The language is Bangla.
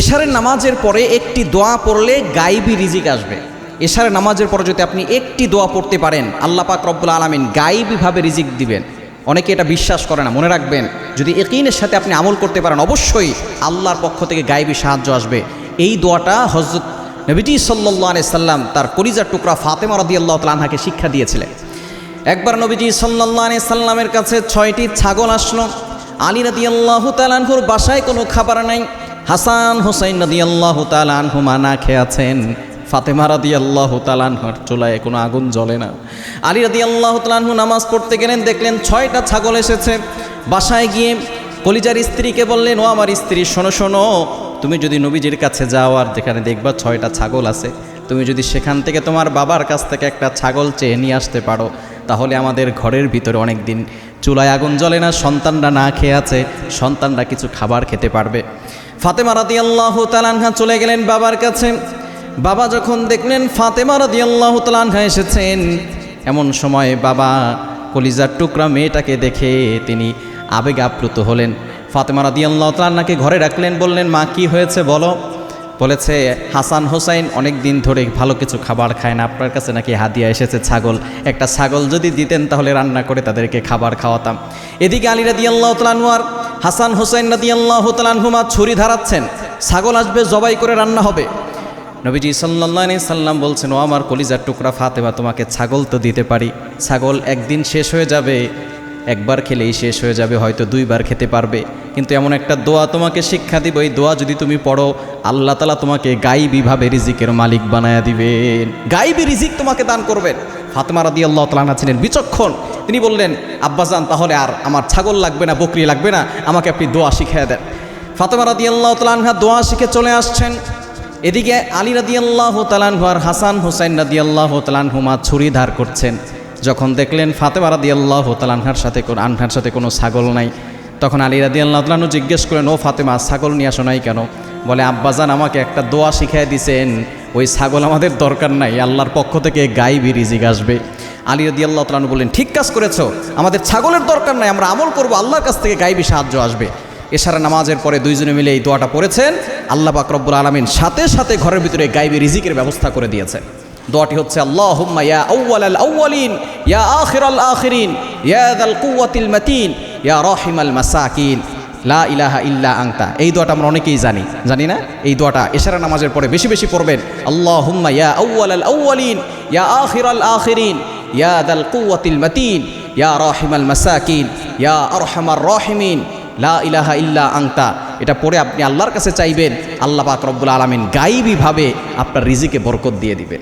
এশারের নামাজের পরে একটি দোয়া পড়লে গাইবি রিজিক আসবে। এশারের নামাজের পরে যদি আপনি একটি দোয়া পড়তে পারেন, আল্লাহ পাক রব্বুল আলমিন গাইবিভাবে রিজিক দিবেন। অনেকে এটা বিশ্বাস করে না, মনে রাখবেন, যদি একিনের সাথে আপনি আমল করতে পারেন, অবশ্যই আল্লাহর পক্ষ থেকে গাইবি সাহায্য আসবে। এই দোয়াটা হজরত নবীজি সাল্লাহ সাল্লাম তার কলিজার টুকরা ফাতেমা রদি আল্লাহ তালাহাকে শিক্ষা দিয়েছিলেন। একবার নবীজি সাল্লাহ সাল্লামের কাছে ছয়টি ছাগল আসলো। আলী রাদি আল্লাহ তালানহুর বাসায় কোনো খাবার নাই। হাসান হোসাইন রাদি আল্লাহ তালানহুমা না খেয়ে আছেন। ফাতেমা রাদি আল্লাহ তালানহার চুলায় কোনো আগুন জ্বলে না। আলী রাদি আল্লাহ তালানহু নামাজ পড়তে গেলেন, দেখলেন ছয়টা ছাগল এসেছে। বাসায় গিয়ে কলিজার স্ত্রীকে বললেন, ও আমার স্ত্রী, শোনো শোনো, তুমি যদি নবীজির কাছে যাও আর যেখানে দেখবা ছয়টা ছাগল আছে, তুমি যদি সেখান থেকে তোমার বাবার কাছ থেকে একটা ছাগল চেয়ে নিয়ে আসতে পারো তাহলে আমাদের ঘরের ভিতরে অনেক দিন চুলায় আগুন জ্বলে না, সন্তানরা না খেয়ে আছে, সন্তানরা কিছু খাবার খেতে পারবে। ফাতেমা রাদি আল্লাহ তালানহা চলে গেলেন বাবার কাছে। বাবা যখন দেখলেন ফাতেমা রাদি আল্লাহ তালানহা এসেছেন, এমন সময় বাবা কলিজার টুকরা মেয়েটাকে দেখে তিনি আবেগ আপ্লুত হলেন। ফাতেমা রাদি আল্লাহ তালান্নাকে ঘরে রাখলেন, বললেন, মা, কি হয়েছে বলো? বলেছে, হাসান হোসাইন অনেক দিন ধরে ভালো কিছু খাবার খায় না। আপনার কাছে নাকি হাদিয়া এসেছে, ছাগল। একটা ছাগল যদি দিতেন তাহলে রান্না করে তাদেরকে খাবার খাওয়াতাম। এদিকে আলী রাদি আল্লাহ তালানুয়ার হাসান হোসাইন রাদি আল্লাহ তালানহুমা ছুরি ধারাচ্ছেন। ছাগল আসবে, জবাই করে রান্না হবে। নবীজি সাল্লাহ সাল্লাম বলছেন, ও আমার কলিজার টুকরা ফাতেমা, তোমাকে ছাগল তো দিতে পারি। ছাগল একদিন শেষ হয়ে যাবে, একবার খেলেই শেষ হয়ে যাবে, হয়তো দুইবার খেতে পারবে। কিন্তু এমন একটা দোয়া তোমাকে শিক্ষা দিব। এই দোয়া যদি তুমি পড়ো, আল্লাহ তালা তোমাকে গাইবিভাবে রিজিকের মালিক বানায়া দিবেন। গাইবি রিজিক তোমাকে দান করবেন। ফাতেমা রাদি আল্লাহ তালানা ছিলেন বিচক্ষণ। তিনি বললেন আব্বাজান তাহলে আর আমার ছাগল লাগবে না, বকরি লাগবে না, আমাকে আপনি দোয়া শিখিয়ে দেন। ফাতেমা রাদি আল্লাহ তালানহা দোয়া শিখে চলে আসছেন। এদিকে আলী রাদি আল্লাহ তালানহু আর হাসান হুসাইন রাদি আল্লাহ তালানহুমা ছুরি ধার করছেন। যখন দেখলেন ফাতেমা রাদি আল্লাহ তালানহার সাথে আনহার সাথে কোনো ছাগল নাই তখন আলী রাদি আল্লাহ জিজ্ঞেস করেন ও ফাতেমা, ছাগল নিয়ে আসো নাই কেন? বলে, আব্বাজান আমাকে একটা দোয়া শিখিয়ে দিছেন। ওই ছাগল আমাদের দরকার নাই, আল্লাহর পক্ষ থেকে গাইবি, রিজিক আসবে। আলী রদি আল্লাহ তালু বললেন, ঠিক কাজ করেছ, আমাদের ছাগলের দরকার নাই, আমরা আমল করব, আল্লাহর কাছ থেকে গাইবি সাহায্য আসবে। এছাড়া নামাজের পরে দুইজনে মিলে এই দোয়াটা পড়েছেন। আল্লাহ বাকরব্বুল আলমিন সাথে সাথে ঘরের ভিতরে গাইবি, রিজিকের ব্যবস্থা করে দিয়েছে দোয়াটি হচ্ছে আল্লাহ ইয়া আউ্বাল আল আউ্বালিন ইয়া আখির আল আখিরিন, ইয়া দাল কুয়াতিল মাতিন। ইয়া রহিম আল মাসাকিন, লা ইলাহা ইল্লা আংতা এই দোয়াটা আমরা অনেকেই জানি। জানি না? এই দোয়াটা এশারা নামাজের পরে বেশি বেশি পড়বেন। আল্লাহ হুম্মা ইয়া আউ্বাল আল আউ্বালিন ইয়া আখির আল আখিরিন, ইয়া দাল কুয়াতিল মাতিন, ইয়া রহিম আল মাসাকিন, ইয়া আরহামার রহিমিন, লা ইলাহা ইল্লা আংতা এটা পড়ে আপনি আল্লাহর কাছে চাইবেন, আল্লাহ পাক রব্বুল আলমিন গাইবিভাবে আপনার রিজিকে বরকত দিয়ে দিবেন।